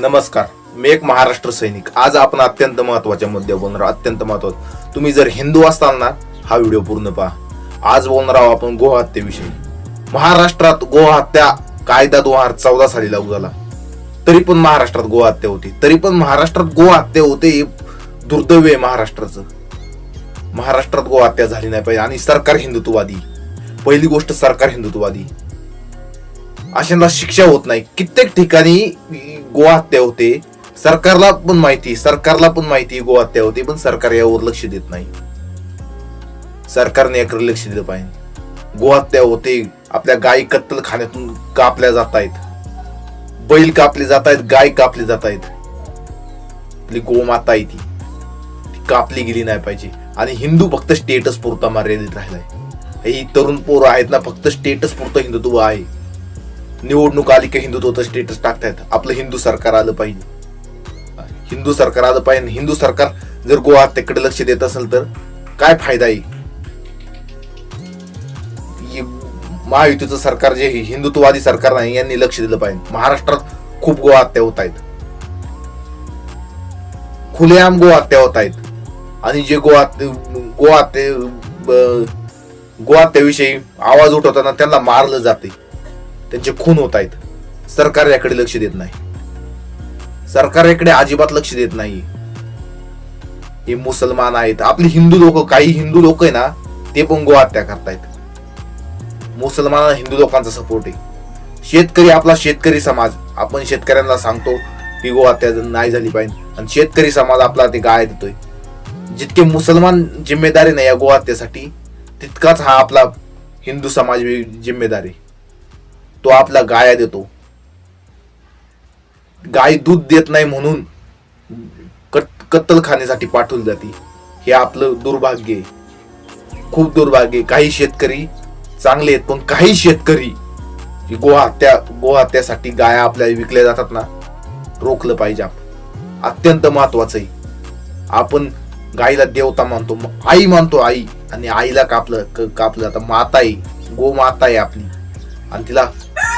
नमस्कार मी एक महाराष्ट्र सैनिक. आज आपण अत्यंत महत्त्वाच्या मुद्द्यावर बोलणार अत्यंत महत्वाचं तुम्ही जर हिंदू असताना ना हा व्हिडिओ पूर्ण पहा. आज बोलणार आहोत आपण गोहत्येविषयी महाराष्ट्रात गोहत्या कायदा दोन हजार चौदा साली लागू झाला. तरी पण महाराष्ट्रात गोहत्या होती. तरी पण महाराष्ट्रात गोहत्या होते हे दुर्दैव आहे महाराष्ट्राचं. महाराष्ट्रात गोहत्या झाली नाही पाहिजे. आणि सरकार हिंदुत्ववादी. पहिली गोष्ट सरकार हिंदुत्ववादी. अशांना शिक्षा होत नाही. कित्येक ठिकाणी गोहत्या होते. सरकारला पण माहिती सरकारला पण माहिती गोहत्या होते पण सरकार यावर लक्ष देत नाही. सरकारने याकडे लक्ष दिलं पाहिजे. गोहत्या होते आपल्या गायी कत्तल खाण्यातून कापल्या जात आहेत बैल कापले जात आहेत गाय कापली जात आहेत आपली गोमाता आहे ती. ती कापली गेली नाही पाहिजे. आणि हिंदू फक्त स्टेटस पुरता मर्यादित राहिलाय. हे तरुण पोरं आहेत ना फक्त स्टेटस पुरतं हिंदुत्व आहे. निवडणूक आली की हिंदुत्वाचं स्टेटस टाकतायत. आपलं हिंदू सरकार आलं पाहिजे. हिंदू सरकार आलं पाहिजे हिंदू सरकार जर गोवा त्याकडे लक्ष देत असेल तर काय फायदा आहे? महायुतीचं सरकार जे हिंदुत्ववादी सरकार नाही यांनी लक्ष दिलं पाहिजे. महाराष्ट्रात खूप गोहत्या होत आहेत. खुलेआम गोहत्या होत आहेत. आणि जे गोहत्या गोवा गोहत्याविषयी आवाज उठवताना त्यांना मारलं जाते त्यांचे खून होत आहेत. सरकार याकडे लक्ष देत नाही. सरकार याकडे अजिबात लक्ष देत नाही. हे मुसलमान आहेत. आपली हिंदू लोक काही हिंदू लोक आहे ना ते पण गोहत्या करतायत. मुसलमान हिंदू लोकांचा सपोर्ट आहे. शेतकरी आपला शेतकरी समाज. आपण शेतकऱ्यांना सांगतो की गोहत्या नाही झाली पाहिजे. आणि शेतकरी समाज आपला ते गाय देतोय. जितके मुसलमान जिम्मेदारी नाही या गोहत्यासाठी तितकाच हा आपला हिंदू समाज जिम्मेदारी तो आपला गाया देतो. गाय दूध देत नाही म्हणून कत- कत्तलखान्यासाठी पाठवली जाते. हे आपलं दुर्भाग्य आहे. खूप दुर्भाग्य काही शेतकरी चांगले आहेत पण काही शेतकरी गोहत्या गोहत्यासाठी गाया आपल्या विकल्या जातात ना रोखलं पाहिजे आपण. अत्यंत महत्वाचं आहे. आपण गाईला देवता मानतो आई मानतो आई आणि आईला कापलं कापलं. जातं माता आहे गो माता आहे आपली. आणि तिला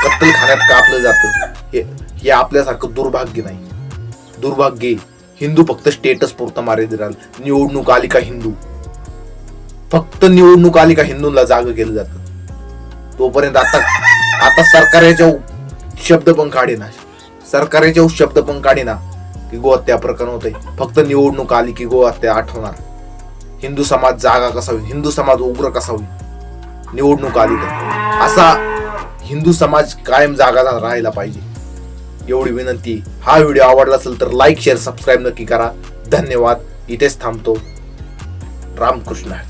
कत्तलखान्यात कापलं जातं. हे हे आपल्यासारखं दुर्भाग्य नाही. दुर्भाग्य हिंदू फक्त स्टेटस पुरतं मर्यादित राहिलं. निवडणूक आली का हिंदू? फक्त निवडणूक आली का हिंदूंना जाग केलं जातं. तोपर्यंत आता आता सरकार याच्या शब्द पण काढेना सरकार याच्या शब्द पण काढेना की गोहत्या प्रकरण होते फक्त निवडणूक आली की गोहत्या आठवणार. हिंदू समाज जागा कसा होईल? हिंदू समाज उग्र कसा होईल? निवडणूक आली तर. असा हिंदू समाज कायम जागा राहायला पाहिजे. एवढी विनंती. हा व्हिडिओ आवडला असेल तर लाईक शेअर सबस्क्राईब नक्की करा. धन्यवाद. इथेच थांबतो. रामकृष्ण.